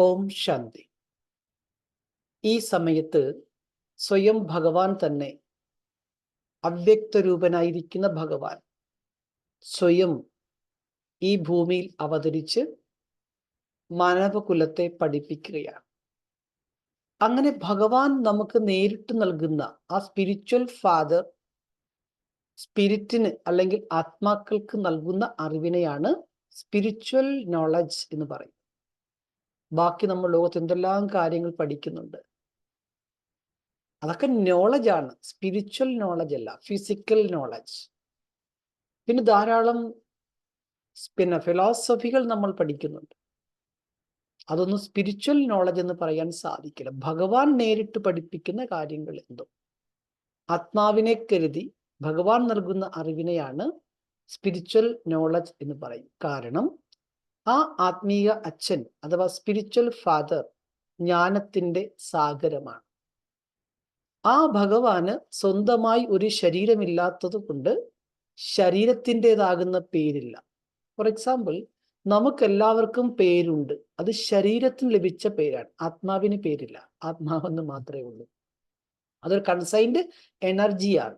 ഓം ശാന്തി. ഈ സമയത്ത് സ്വയം ഭഗവാൻ തന്നെ അവ്യക്തരൂപനായിരിക്കുന്ന ഭഗവാൻ സ്വയം ഈ ഭൂമിയിൽ അവതരിച്ച് മാനവകുലത്തെ പഠിപ്പിക്കുകയാണ്. അങ്ങനെ ഭഗവാൻ നമുക്ക് നേരിട്ട് നൽകുന്ന ആ സ്പിരിച്വൽ ഫാദർ സ്പിരിറ്റിന് അല്ലെങ്കിൽ ആത്മാക്കൾക്ക് നൽകുന്ന അറിവിനെയാണ് സ്പിരിച്വൽ നോളജ് എന്ന് പറയും ബാക്കി നമ്മൾ ലോകത്ത് എന്തെല്ലാം കാര്യങ്ങൾ പഠിക്കുന്നുണ്ട്. അതൊക്കെ നോളജാണ് സ്പിരിച്വൽ നോളജ് അല്ല ഫിസിക്കൽ നോളജ് പിന്നെ ധാരാളം പിന്നെ ഫിലോസഫികൾ നമ്മൾ പഠിക്കുന്നുണ്ട്. അതൊന്നും സ്പിരിച്വൽ നോളജ് എന്ന് പറയാൻ സാധിക്കില്ല. ഭഗവാൻ നേരിട്ട് പഠിപ്പിക്കുന്ന കാര്യങ്ങൾ എന്തോ. ആത്മാവിനെ കരുതി ഭഗവാൻ നൽകുന്ന അറിവിനെയാണ് സ്പിരിച്വൽ നോളജ് എന്ന് പറയും. കാരണം ആ ആത്മീയ അച്ഛൻ അഥവാ സ്പിരിച്വൽ ഫാദർ ജ്ഞാനത്തിന്റെ സാഗരമാണ്. ആ ഭഗവാന് സ്വന്തമായി ഒരു ശരീരമില്ലാത്തത് കൊണ്ട് ശരീരത്തിന്റെതാകുന്ന പേരില്ല. ഫോർ എക്സാമ്പിൾ നമുക്കെല്ലാവർക്കും പേരുണ്ട്. അത് ശരീരത്തിന് ലഭിച്ച പേരാണ്. ആത്മാവിന് പേരില്ല. ആത്മാവെന്ന് മാത്രമേ ഉള്ളൂ. അതൊരു കൺസൈൻഡ് എനർജിയാണ്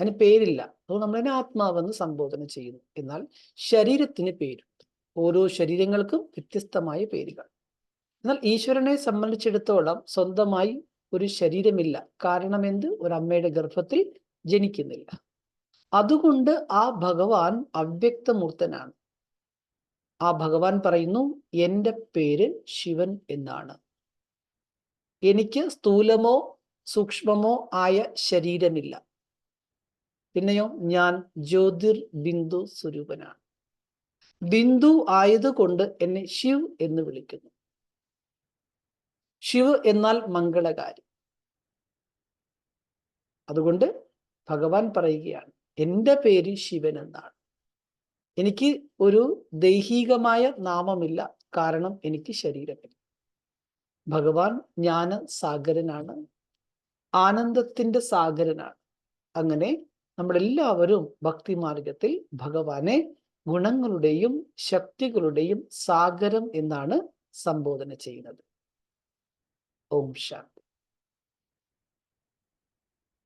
അതിന് പേരില്ല. അതുകൊണ്ട് നമ്മളതിനെ ആത്മാവെന്ന് സംബോധന ചെയ്യുന്നു. എന്നാൽ ശരീരത്തിന് പേരുണ്ട്. ഓരോ ശരീരങ്ങൾക്കും വ്യത്യസ്തമായ പേരുകൾ. എന്നാൽ ഈശ്വരനെ സംബന്ധിച്ചിടത്തോളം സ്വന്തമായി ഒരു ശരീരമില്ല. കാരണം എന്ത് അമ്മയുടെ ഗർഭത്തിൽ ജനിക്കുന്നില്ല. അതുകൊണ്ട് ആ ഭഗവാൻ അവ്യക്തമൂർത്തനാണ്. ആ ഭഗവാൻ പറയുന്നു എന്റെ പേര് ശിവൻ എന്നാണ്. എനിക്ക് സ്ഥൂലമോ സൂക്ഷ്മമോ ആയ ശരീരമില്ല. പിന്നെയോ ഞാൻ ജ്യോതിർ ബിന്ദു സ്വരൂപനാണ്. ബിന്ദു ആയതുകൊണ്ട് എന്നെ ശിവ് എന്ന് വിളിക്കുന്നു. ശിവ് എന്നാൽ മംഗളകാരി. അതുകൊണ്ട് ഭഗവാൻ പറയുകയാണ് എന്റെ പേര് ശിവൻ എന്നാണ്. എനിക്ക് ഒരു ദൈഹികമായ നാമമില്ല കാരണം എനിക്ക് ശരീരമില്ല. ഭഗവാൻ ജ്ഞാന സാഗരനാണ് ആനന്ദത്തിന്റെ സാഗരനാണ്. അങ്ങനെ നമ്മളെല്ലാവരും ഭക്തിമാർഗത്തിൽ ഭഗവാനെ ഗുണങ്ങളുടെയും ശക്തികളുടെയും സാഗരം എന്നാണ് സംബോധന ചെയ്യുന്നത്. ഓം ശാന്തി.